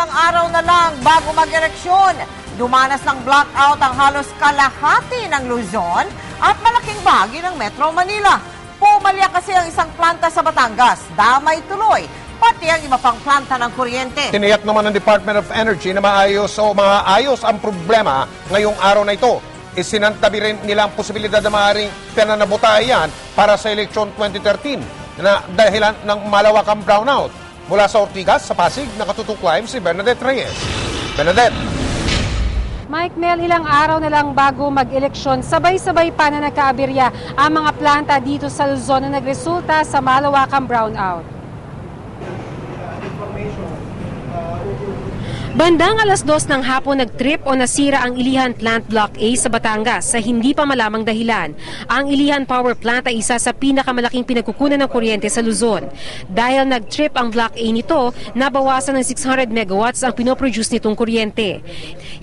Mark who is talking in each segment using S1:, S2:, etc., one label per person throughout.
S1: limang araw na lang bago mag-eleksyon. Dumanas ng blackout ang halos kalahati ng Luzon at malaking bahagi ng Metro Manila. Pumalya kasi ang isang planta sa Batangas. Damay tuloy, pati ang iba pang planta ng kuryente.
S2: Tiniyak naman ng Department of Energy na maayos o maayos ang problema ngayong araw na ito. Isinantabi rin nila ang posibilidad na maaaring pinanabutayan para sa eleksyon 2013 na dahilan ng malawakang brownout. Mula sa Ortigas, sa Pasig, nakatutok live si Bernadette Reyes. Bernadette.
S3: Mike Mel, ilang araw na lang bago mag-eleksyon, sabay-sabay pa na nagkaabirya ang mga planta dito sa Luzon na nagresulta sa malawakang brownout. Bandang alas dos ng hapon nagtrip o nasira ang Ilihan Plant Block A sa Batangas sa hindi pa malamang dahilan. Ang Ilihan Power Plant ay isa sa pinakamalaking pinagkukunan ng kuryente sa Luzon. Dahil nagtrip ang Block A nito, nabawasan ng 600 megawatts ang pinoproduce nitong kuryente.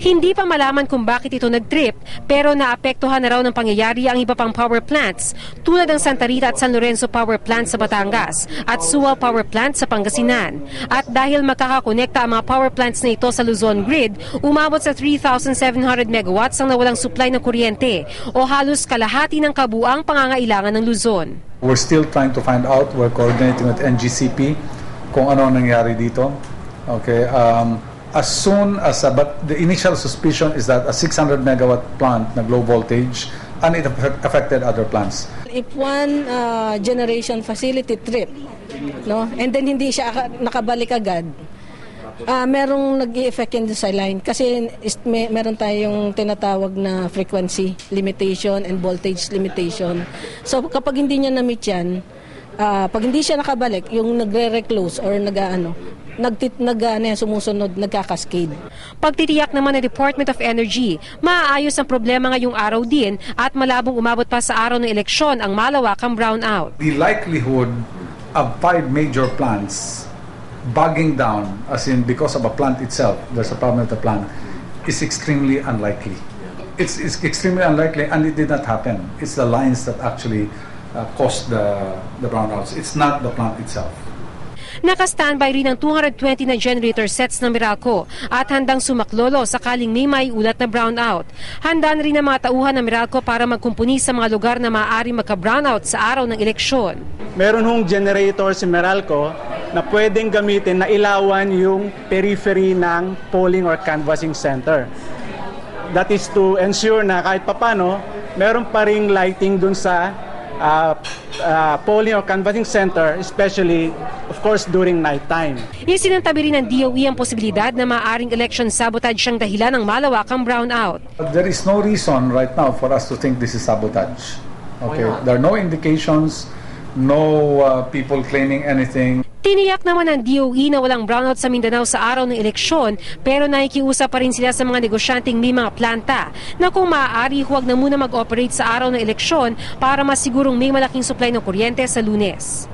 S3: Hindi pa malaman kung bakit ito nagtrip pero naapektuhan na raw ng pangyayari ang iba pang power plants tulad ng Santa Rita at San Lorenzo Power Plant sa Batangas at Suwal Power Plant sa Pangasinan. At dahil makakakonekta ang mga power plants na sa Luzon grid, umabot sa 3,700 megawatts ang nawalang supply ng kuryente o halos kalahati ng kabuang pangangailangan ng Luzon.
S4: We're still trying to find out. We're coordinating with NGCP kung ano ang nangyari dito. Okay. Um, as soon as, uh, but the initial suspicion is that a 600 megawatt plant na low voltage and it affect- affected other plants.
S5: If one uh, generation facility trip, no, and then hindi siya aka- nakabalik agad, ah merong nag effect yan sa line. Kasi is, may, meron tayong tinatawag na frequency limitation and voltage limitation. So kapag hindi niya na-meet yan, ah, pag hindi siya nakabalik, yung nagre-reclose or nag-ano, nagtit nag ano yan, sumusunod, nagkakascade.
S3: Pagtitiyak naman ng Department of Energy, maaayos ang problema ngayong araw din at malabong umabot pa sa araw ng eleksyon ang malawakang brownout.
S4: The likelihood of five major plants bogging down, as in because of a plant itself, there's a problem with the plant, is extremely unlikely. It's, it's extremely unlikely, and it did not happen. It's the lines that actually uh, caused the, the brownouts. It's not the plant itself.
S3: Naka-standby rin ang 220 na generator sets ng Meralco at handang sumaklolo sakaling may maiulat na brownout. Handa na rin ang mga tauhan ng Meralco para magkumpuni sa mga lugar na maaari magka-brownout sa araw ng eleksyon.
S6: meron hong generator si Meralco na pwedeng gamitin na ilawan yung periphery ng polling or canvassing center. That is to ensure na kahit papano, meron pa ring lighting dun sa uh, uh, polling or canvassing center, especially, of course, during nighttime.
S3: Isinantabi rin ng DOE ang posibilidad na maaring election sabotage siyang dahilan ng malawakang brownout.
S4: There is no reason right now for us to think this is sabotage. Okay, there are no indications, no uh, people claiming anything.
S3: Tiniyak naman ng DOE na walang brownout sa Mindanao sa araw ng eleksyon pero nakikiusap pa rin sila sa mga negosyanteng may mga planta na kung maaari huwag na muna mag-operate sa araw ng eleksyon para masigurong may malaking supply ng kuryente sa lunes.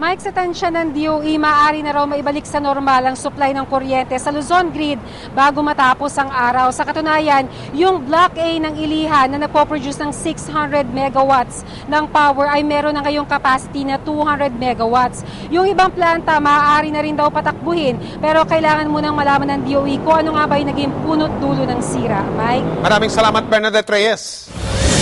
S3: Mike, sa tansya ng DOE, maaari na raw maibalik sa normal ang supply ng kuryente sa Luzon Grid bago matapos ang araw. Sa katunayan, yung Block A ng Ilihan na nagpo-produce ng 600 megawatts ng power ay meron na ngayong capacity na 200 megawatts. Yung ibang planta, maaari na rin daw patakbuhin pero kailangan munang malaman ng DOE kung ano nga ba yung naging punot dulo ng sira. Mike?
S2: Maraming salamat Bernadette Reyes.